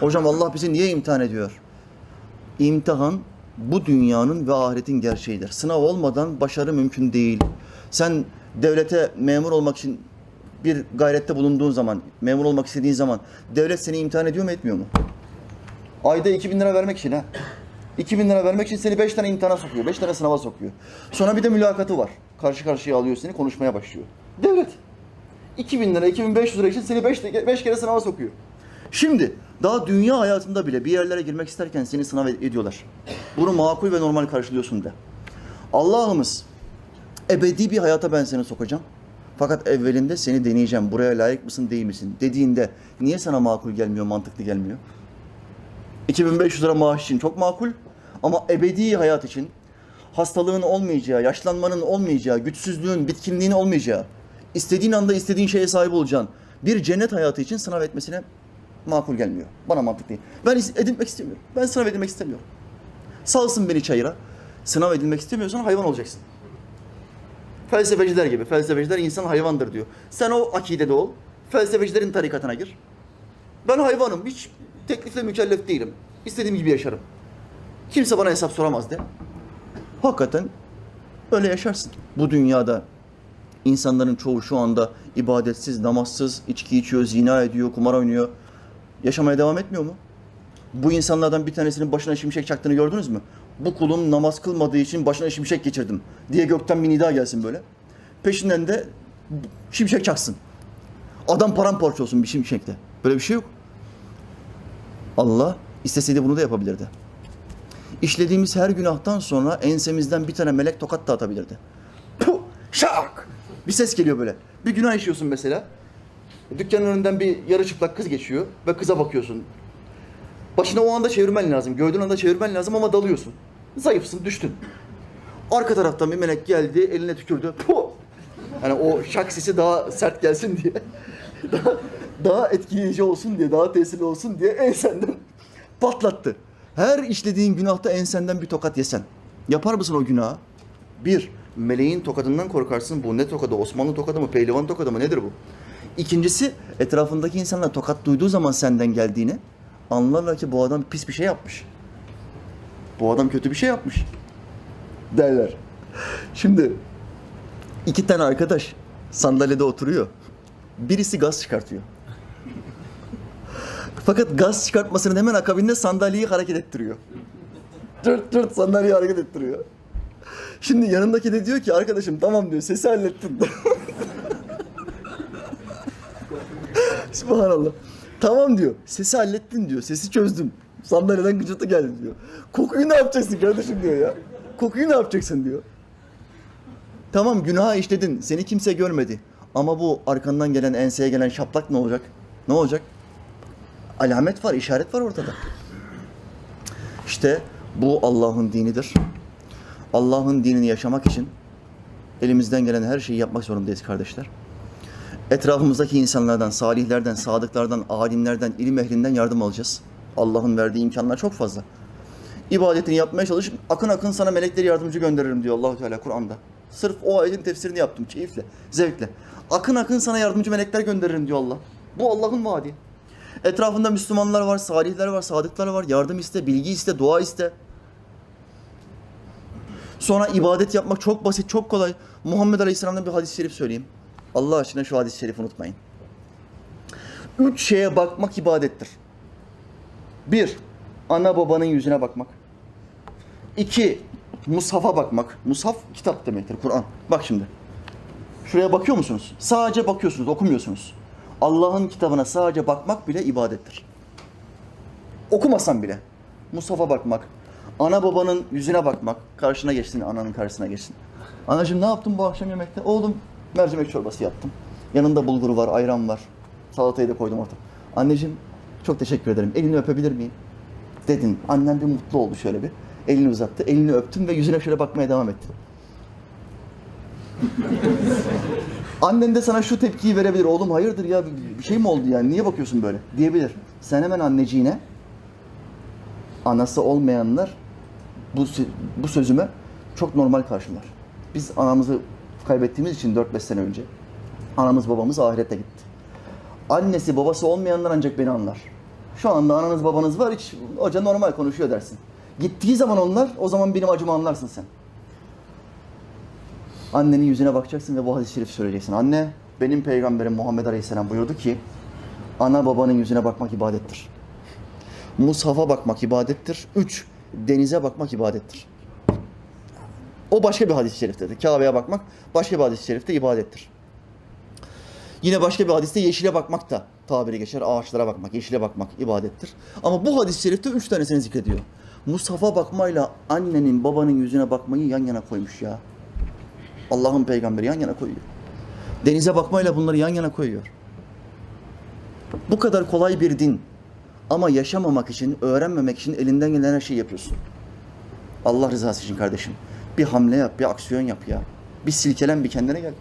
Hocam Allah bizi niye imtihan ediyor? İmtihan bu dünyanın ve ahiretin gerçeğidir. Sınav olmadan başarı mümkün değil. Sen devlete memur olmak için bir gayrette bulunduğun zaman, memur olmak istediğin zaman devlet seni imtihan ediyor mu etmiyor mu? Ayda 2000 lira vermek için ha. 2000 lira vermek için seni 5 tane imtihana sokuyor, 5 tane sınava sokuyor. Sonra bir de mülakatı var. Karşı karşıya alıyor seni, konuşmaya başlıyor. Devlet. 2000 lira, 2500 lira için seni 5 5 kere sınava sokuyor. Şimdi daha dünya hayatında bile bir yerlere girmek isterken seni sınav ed- ediyorlar. Bunu makul ve normal karşılıyorsun de. Allah'ımız ebedi bir hayata ben seni sokacağım. Fakat evvelinde seni deneyeceğim. Buraya layık mısın değil misin? Dediğinde niye sana makul gelmiyor, mantıklı gelmiyor? 2500 lira maaş için çok makul ama ebedi hayat için hastalığın olmayacağı, yaşlanmanın olmayacağı, güçsüzlüğün, bitkinliğin olmayacağı, istediğin anda istediğin şeye sahip olacağın bir cennet hayatı için sınav etmesine makul gelmiyor. Bana mantıklı değil. Ben edinmek istemiyorum. Ben sınav edilmek istemiyorum. Salsın beni çayıra. Sınav edilmek istemiyorsan hayvan olacaksın. Felsefeciler gibi. Felsefeciler insan hayvandır diyor. Sen o akidede ol. Felsefecilerin tarikatına gir. Ben hayvanım. Hiç teklifle mükellef değilim. İstediğim gibi yaşarım. Kimse bana hesap soramaz de. Hakikaten öyle yaşarsın. Bu dünyada insanların çoğu şu anda ibadetsiz, namazsız, içki içiyor, zina ediyor, kumar oynuyor. Yaşamaya devam etmiyor mu? Bu insanlardan bir tanesinin başına şimşek çaktığını gördünüz mü? Bu kulum namaz kılmadığı için başına şimşek geçirdim diye gökten bir nida gelsin böyle. Peşinden de şimşek çaksın. Adam paramparça olsun bir şimşekte. Böyle bir şey yok. Allah isteseydi bunu da yapabilirdi. İşlediğimiz her günahtan sonra ensemizden bir tane melek tokat da atabilirdi. Puh! Şak! Bir ses geliyor böyle. Bir günah işiyorsun mesela. Dükkanın önünden bir yarı çıplak kız geçiyor ve kıza bakıyorsun. Başına o anda çevirmen lazım. Gördüğün anda çevirmen lazım ama dalıyorsun. Zayıfsın, düştün. Arka taraftan bir melek geldi, eline tükürdü. Puh! Yani o şak sesi daha sert gelsin diye. daha, daha etkileyici olsun diye, daha tesirli olsun diye ensenden patlattı. Her işlediğin günahta ensenden bir tokat yesen. Yapar mısın o günahı? Bir, meleğin tokadından korkarsın. Bu ne tokadı? Osmanlı tokadı mı? Pehlivan tokadı mı? Nedir bu? İkincisi, etrafındaki insanlar tokat duyduğu zaman senden geldiğini anlarlar ki bu adam pis bir şey yapmış. Bu adam kötü bir şey yapmış. Derler. Şimdi iki tane arkadaş sandalyede oturuyor. Birisi gaz çıkartıyor. Fakat gaz çıkartmasının hemen akabinde sandalyeyi hareket ettiriyor. Tırt tırt sandalyeyi hareket ettiriyor. Şimdi yanındaki de diyor ki arkadaşım tamam diyor sesi hallettin. Subhanallah. Tamam diyor. Sesi hallettin diyor. Sesi çözdüm. Sandalyeden gıcırtı geldi diyor. Kokuyu ne yapacaksın kardeşim diyor ya. Kokuyu ne yapacaksın diyor. Tamam günaha işledin. Seni kimse görmedi. Ama bu arkandan gelen enseye gelen şaplak ne olacak? Ne olacak? Alamet var, işaret var ortada. İşte bu Allah'ın dinidir. Allah'ın dinini yaşamak için elimizden gelen her şeyi yapmak zorundayız kardeşler. Etrafımızdaki insanlardan, salihlerden, sadıklardan, alimlerden, ilim ehlinden yardım alacağız. Allah'ın verdiği imkanlar çok fazla. İbadetini yapmaya çalış, akın akın sana melekleri yardımcı gönderirim diyor Allahu Teala Kur'an'da. Sırf o ayetin tefsirini yaptım keyifle, zevkle. Akın akın sana yardımcı melekler gönderirim diyor Allah. Bu Allah'ın vaadi. Etrafında Müslümanlar var, salihler var, sadıklar var. Yardım iste, bilgi iste, dua iste. Sonra ibadet yapmak çok basit, çok kolay. Muhammed Aleyhisselam'dan bir hadis-i şerif söyleyeyim. Allah aşkına şu hadis-i şerifi unutmayın. Üç şeye bakmak ibadettir. Bir, ana babanın yüzüne bakmak. İki, mushafa bakmak. Mushaf kitap demektir, Kur'an. Bak şimdi. Şuraya bakıyor musunuz? Sadece bakıyorsunuz, okumuyorsunuz. Allah'ın kitabına sadece bakmak bile ibadettir. Okumasan bile. Musaf'a bakmak, ana babanın yüzüne bakmak, karşına geçsin, ananın karşısına geçsin. Anacığım ne yaptın bu akşam yemekte? Oğlum mercimek çorbası yaptım. Yanında bulgur var, ayran var. Salatayı da koydum orta. Anneciğim çok teşekkür ederim. Elini öpebilir miyim? Dedin. Annen bir mutlu oldu şöyle bir. Elini uzattı. Elini öptüm ve yüzüne şöyle bakmaya devam etti. Annen de sana şu tepkiyi verebilir. Oğlum hayırdır ya bir- şey mi oldu yani? Niye bakıyorsun böyle? Diyebilir. Sen hemen anneciğine anası olmayanlar bu bu sözüme çok normal karşılar. Biz anamızı kaybettiğimiz için 4-5 sene önce anamız babamız ahirette gitti. Annesi babası olmayanlar ancak beni anlar. Şu anda ananız babanız var hiç hoca normal konuşuyor dersin. Gittiği zaman onlar o zaman benim acımı anlarsın sen. Annenin yüzüne bakacaksın ve bu hadis-i şerif söyleyeceksin. Anne benim peygamberim Muhammed Aleyhisselam buyurdu ki ana babanın yüzüne bakmak ibadettir. Mushaf'a bakmak ibadettir. Üç, denize bakmak ibadettir. O başka bir hadis-i şeriftedir. Kabe'ye bakmak başka bir hadis-i şerifte ibadettir. Yine başka bir hadiste yeşile bakmak da tabiri geçer. Ağaçlara bakmak, yeşile bakmak ibadettir. Ama bu hadis-i şerifte üç tanesini zikrediyor. Mushaf'a bakmayla annenin, babanın yüzüne bakmayı yan yana koymuş ya. Allah'ın peygamberi yan yana koyuyor. Denize bakmayla bunları yan yana koyuyor. Bu kadar kolay bir din. Ama yaşamamak için, öğrenmemek için elinden gelen her şeyi yapıyorsun. Allah rızası için kardeşim. Bir hamle yap, bir aksiyon yap ya. Bir silkelen, bir kendine gel.